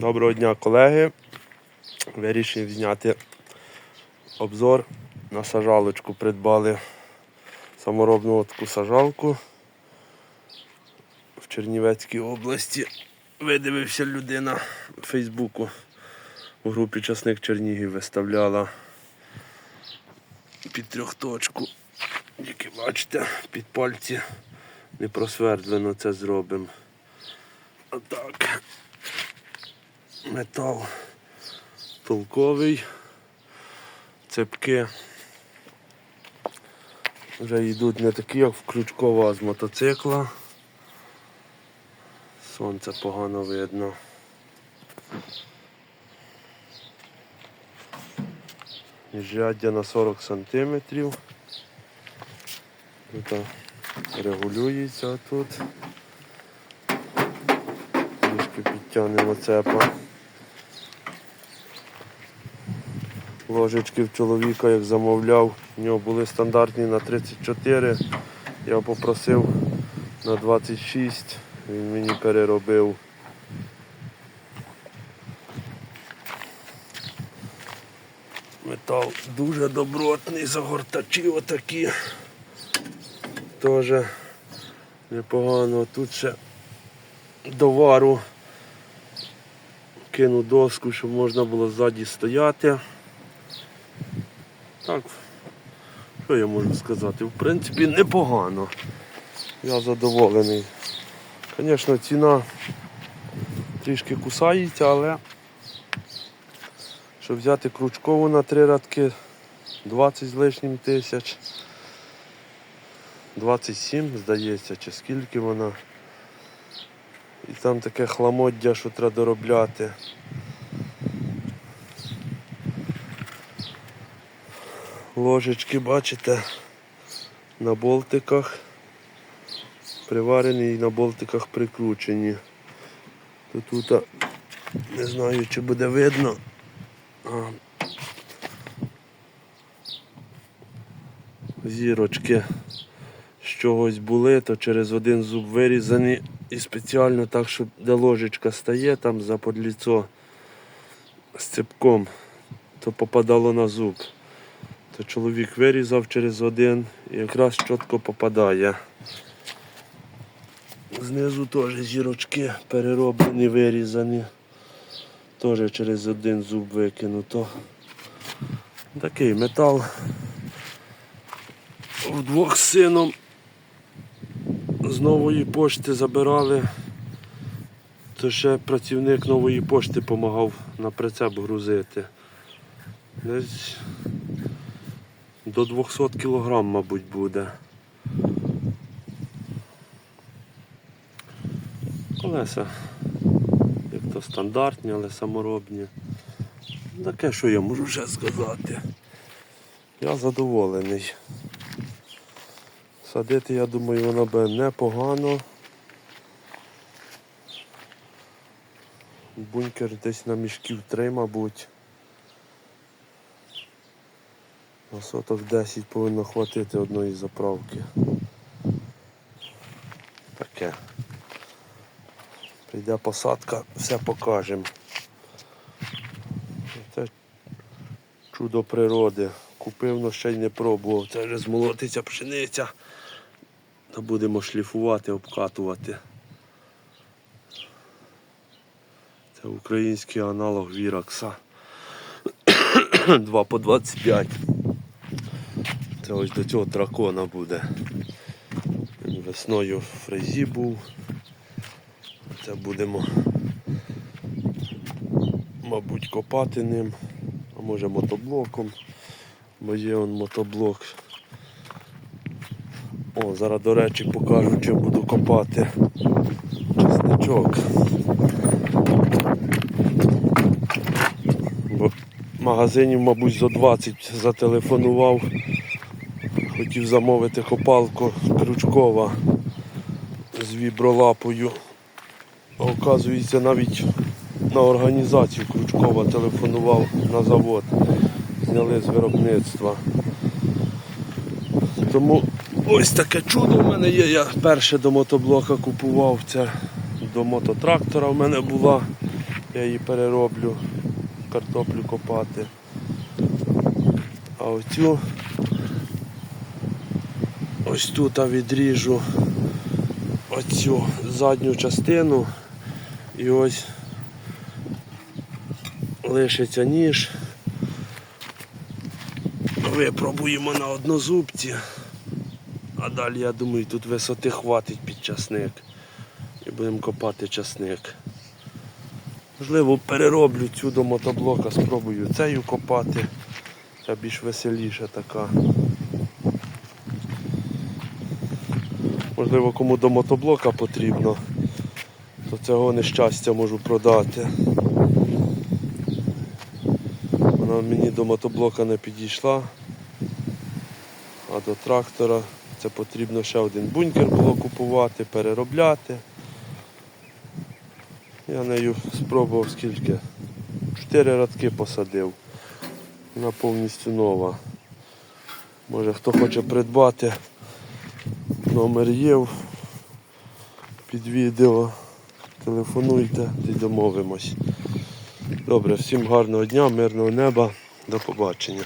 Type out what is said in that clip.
Доброго дня, колеги. Вирішив зняти обзор на сажалочку. Придбали саморобну таку сажалку в Чернівецькій області. Видивився людина в Фейсбуку. У групі Часник Чернігів виставляла під трьохточку. Як бачите, під пальці не просвердлено це зробимо. Отак. Метал толковий. Цепки вже йдуть не такі, як в крючкова з мотоцикла. Сонце погано видно. Міжряддя на 40 сантиметрів. Тут регулюється тут. Трішки підтягнемо цепа. Ложечки в чоловіка, як замовляв, у нього були стандартні на 34. Я попросив на 26, він мені переробив. Метал дуже добротний, загортачі отакі. Теж непогано. Тут ще до вару кину доску, щоб можна було ззаді стояти. Так, що я можу сказати? В принципі, непогано. Я задоволений. Звісно, ціна трішки кусається, але щоб взяти крючкову на три радки 20 з лишнім тисяч. 27, здається, чи скільки вона. І там таке хламоддя, що треба доробляти. Ложечки, бачите, на болтиках. Приварені і на болтиках прикручені. То тут не знаю, чи буде видно. А, зірочки з чогось були, то через один зуб вирізані і спеціально так, щоб де ложечка стає там за подліцо з цепком, то попадало на зуб. То чоловік вирізав через один і якраз чітко попадає. Знизу теж зірочки перероблені, вирізані. Теж через один зуб викинуто. Такий метал. Вдвох з сином з нової пошти забирали, то ще працівник нової пошти допомагав на прицеп грузити. Десь до 200 кг, мабуть, буде. Колеса, як то стандартні, але саморобні. Таке, що я можу ще сказати. Я задоволений. Садити, я думаю, воно би непогано. Бункер десь на мішків три, мабуть. На соток 10 повинно хватити одної заправки. Таке. Прийде посадка, все покажемо. Це чудо природи. Купив, але ще й не пробував. Це вже змолотиться пшениця. Та будемо шліфувати, обкатувати. Це український аналог Віракса. 2 по 25. Це ось до цього дракона буде. Він Весною в фрезі був. Це будемо, мабуть, копати ним, а може мотоблоком, бо є он мотоблок. О, зараз, до речі, покажу, чим буду копати чесничок. Бо магазинів, мабуть, за 20 зателефонував. Хотів замовити копалку крючкова з вібролапою. Оказується, навіть на організацію Крючкова телефонував на завод. Зняли з виробництва. Тому ось таке чудо в мене є. Я перше до мотоблока купував, це до мототрактора в мене була Я її перероблю, картоплю копати. А оцю ось тут відріжу оцю задню частину і ось лишиться ніж. Випробуємо на однозубці. А далі, я думаю, тут висоти хватить під часник. І будемо копати часник. Можливо, перероблю цю до мотоблока, спробую цею копати. Ця більш веселіша така. Можливо, кому до мотоблока потрібно, то цього нещастя можу продати. Вона мені до мотоблока не підійшла, а до трактора це потрібно ще один бункер було купувати, переробляти. Я нею спробував скільки. Чотири радки посадив. Вона повністю нова. Може хто хоче придбати, номер є під відео. Телефонуйте і домовимось. Добре, всім гарного дня, мирного неба. До побачення.